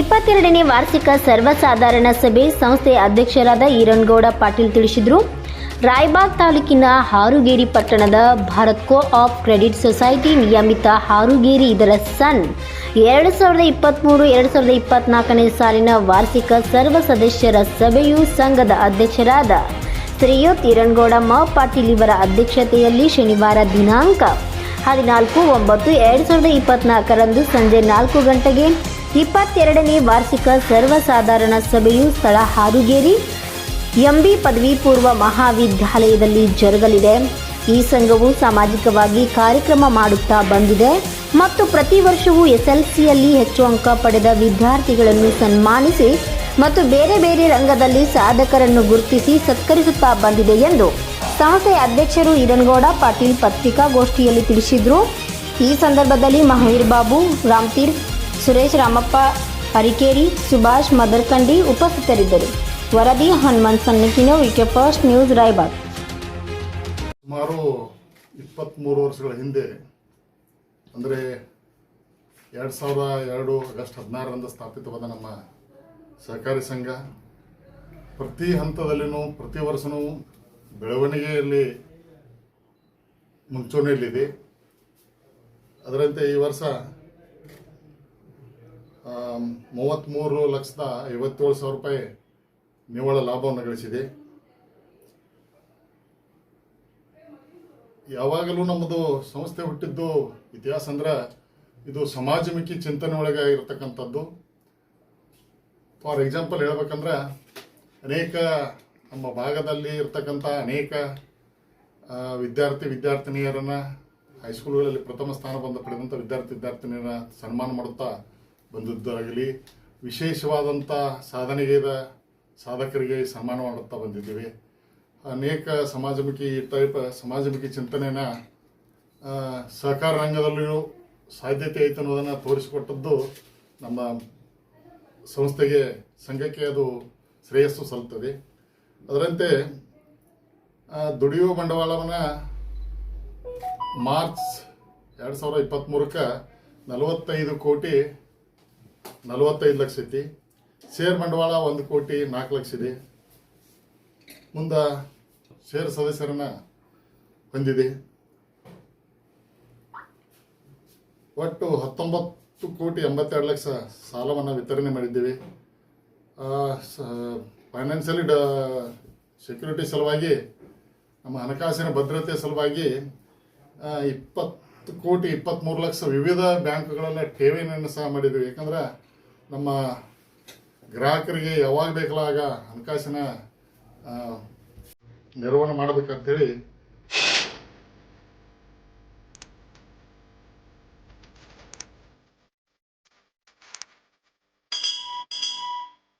ಇಪ್ಪತ್ತೆರಡನೇ ವಾರ್ಷಿಕ ಸರ್ವಸಾಧಾರಣ ಸಭೆ ಸಂಸ್ಥೆ ಅಧ್ಯಕ್ಷರಾದ ಈರನ್ಗೌಡ ಪಾಟೀಲ್ ತಿಳಿಸಿದರು. ರಾಯಬಾಗ್ ತಾಲೂಕಿನ ಹಾರುಗೇರಿ ಪಟ್ಟಣದ Bharat co of credit society ನಿಯಮಿತ ಹಾರುಗೇರಿ ಇದರ ಸನ್ ಎರಡು ಸಾವಿರದ ಇಪ್ಪತ್ತ್ಮೂರು ಎರಡು ಸಾವಿರದ ಇಪ್ಪತ್ನಾಲ್ಕನೇ ಸಾಲಿನ ವಾರ್ಷಿಕ ಸರ್ವ ಸದಸ್ಯರ ಸಭೆಯು ಸಂಘದ ಅಧ್ಯಕ್ಷರಾದ ಶ್ರೀಯುತ್ ಈರನ್ಗೌಡ ಮ ಪಾಟೀಲ್ ಇವರ ಅಧ್ಯಕ್ಷತೆಯಲ್ಲಿ ಶನಿವಾರ ದಿನಾಂಕ ಹದಿನಾಲ್ಕು ಒಂಬತ್ತು, ಎರಡು ಸಾವಿರದ ಇಪ್ಪತ್ನಾಲ್ಕರಂದು ಸಂಜೆ ನಾಲ್ಕು ಗಂಟೆಗೆ ಇಪ್ಪತ್ತೆರಡನೇ ವಾರ್ಷಿಕ ಸರ್ವಸಾಧಾರಣ ಸಭೆಯು ಸ್ಥಳ ಹಾರುಗೇರಿ ಎಂಬಿ ಪದವಿ ಪೂರ್ವ ಮಹಾವಿದ್ಯಾಲಯದಲ್ಲಿ ಜರುಗಲಿದೆ. ಈ ಸಂಘವು ಸಾಮಾಜಿಕವಾಗಿ ಕಾರ್ಯಕ್ರಮ ಮಾಡುತ್ತಾ ಬಂದಿದೆ. ಮತ್ತು ಪ್ರತಿ ವರ್ಷವೂ ಎಸ್ಎಲ್ಸಿಯಲ್ಲಿ ಹೆಚ್ಚು ಅಂಕ ಪಡೆದ ವಿದ್ಯಾರ್ಥಿಗಳನ್ನು ಸನ್ಮಾನಿಸಿ ಮತ್ತು ಬೇರೆ ಬೇರೆ ರಂಗದಲ್ಲಿ ಸಾಧಕರನ್ನು ಗುರುತಿಸಿ ಸತ್ಕರಿಸುತ್ತಾ ಬಂದಿದೆ ಎಂದು ಸಂಸ್ಥೆಯ ಅಧ್ಯಕ್ಷರು ಈರನ್ಗೌಡ ಪಾಟೀಲ್ ಪತ್ರಿಕಾಗೋಷ್ಠಿಯಲ್ಲಿ ತಿಳಿಸಿದರು. ಈ ಸಂದರ್ಭದಲ್ಲಿ ಮಹೇರ್ ಬಾಬು ರಾಮ್ತೀರ್ ಸುರೇಶ್ ರಾಮಪ್ಪ ಹರಿಕೇರಿ ಸುಭಾಷ್ ಮದರ್ಕಂಡಿ ಉಪಸ್ಥಿತರಿದ್ದರು. ವರದಿ Hanumanth Sannikino VK first news Raybag. ಸುಮಾರು ಇಪ್ಪತ್ತ್ಮೂರು ವರ್ಷಗಳ ಹಿಂದೆ, ಅಂದರೆ ಎರಡು ಸಾವಿರದ ಎರಡು ಆಗಸ್ಟ್ ಹದಿನಾರರಂದು ಸ್ಥಾಪಿತವಾದ ನಮ್ಮ ಸಹಕಾರಿ ಸಂಘ, ಪ್ರತಿ ಹಂತದಲ್ಲಿನೂ, ಪ್ರತಿ ವರ್ಷವೂ ಬೆಳವಣಿಗೆಯಲ್ಲಿ ಮುಂಚೂಣಿಯಲ್ಲಿದೆ. ಅದರಂತೆ ಈ ವರ್ಷ ಮೂವತ್ತ್ಮೂರು ಲಕ್ಷದ ಐವತ್ತೇಳು ಸಾವಿರ ರೂಪಾಯಿ ನಿವ್ವಳ ಲಾಭವನ್ನು ಗಳಿಸಿದೆ. ಯಾವಾಗಲೂ ನಮ್ಮದು ಸಂಸ್ಥೆ ಹುಟ್ಟಿದ್ದು ಇತಿಹಾಸ ಅಂದ್ರೆ ಇದು ಸಮಾಜಮುಖಿ ಚಿಂತನೆ ಒಳಗೆ ಇರತಕ್ಕಂಥದ್ದು ಫಾರ್ ಎಕ್ಸಾಂಪಲ್ ಹೇಳ್ಬೇಕಂದ್ರೆ ಅನೇಕ ನಮ್ಮ ಭಾಗದಲ್ಲಿ ಇರ್ತಕ್ಕಂಥ ಅನೇಕ ವಿದ್ಯಾರ್ಥಿ ವಿದ್ಯಾರ್ಥಿನಿಯರನ್ನು ಹೈಸ್ಕೂಲ್ಗಳಲ್ಲಿ ಪ್ರಥಮ ಸ್ಥಾನ ಬಂದು ಪಡೆದಂಥ ವಿದ್ಯಾರ್ಥಿ ವಿದ್ಯಾರ್ಥಿನಿಯರ ಸನ್ಮಾನ ಮಾಡುತ್ತಾ ಬಂದದ್ದಾಗಲಿ ವಿಶೇಷವಾದಂಥ ಸಾಧನೆಗೈದ ಸಾಧಕರಿಗೆ ಸನ್ಮಾನ ಮಾಡುತ್ತಾ ಬಂದಿದ್ದೀವಿ. ಅನೇಕ ಸಮಾಜಮುಖಿ ಟೈಪ್ ಸಮಾಜಮುಖಿ ಚಿಂತನೆನ ಆ, ಸಹಕಾರ ರಂಗದಲ್ಲಿಯೂ ಸಾಧ್ಯತೆ ಐತೆ ಅನ್ನೋದನ್ನು ತೋರಿಸಿಕೊಟ್ಟದ್ದು ನಮ್ಮ ಸಂಸ್ಥೆಗೆ ಸಂಘಕ್ಕೆ ಅದು ಶ್ರೇಯಸ್ಸು ಸಲ್ಲುತ್ತದೆ ಅದರಂತೆ ದುಡಿಯುವ ಬಂಡವಾಳವನ್ನು ಮಾರ್ಚ್ ಎರಡು ಸಾವಿರದ ಇಪ್ಪತ್ತ್ಮೂರಕ್ಕೆ ನಲವತ್ತೈದು ಕೋಟಿ ನಲವತ್ತೈದು ಲಕ್ಷ ಐತಿ. ಷೇರ್ ಬಂಡವಾಳ ಒಂದು ಕೋಟಿ ನಾಲ್ಕು ಲಕ್ಷ ಇದೆ. ಮುಂದೆ ಷೇರ್ ಸದಸ್ಯರನ್ನ ಹೊಂದಿದೆ. ಒಟ್ಟು ಹತ್ತೊಂಬತ್ತು ಕೋಟಿ ಎಂಬತ್ತೆರಡು ಲಕ್ಷ ಸಾಲವನ್ನು ವಿತರಣೆ ಮಾಡಿದ್ದೇವೆ. ಫೈನಾನ್ಷಿಯಲಿ ಡ ಸೆಕ್ಯೂರಿಟಿ ಸಲುವಾಗಿ, ನಮ್ಮ ಹಣಕಾಸಿನ ಭದ್ರತೆ ಸಲುವಾಗಿ ಇಪ್ಪತ್ತು ಕೋಟಿ ಇಪ್ಪತ್ತ್ಮೂರು ಲಕ್ಷ ವಿವಿಧ ಬ್ಯಾಂಕ್ಗಳನ್ನು ಠೇವಣಿಯನ್ನು ಸಹ ಮಾಡಿದ್ದೀವಿ. ಯಾಕಂದ್ರೆ ನಮ್ಮ ಗ್ರಾಹಕರಿಗೆ ಯಾವಾಗ ಬೇಕಲ್ಲ ಆಗ ಹಣಕಾಸಿನ ನೆರವನ್ನು ಮಾಡಬೇಕಂತೇಳಿ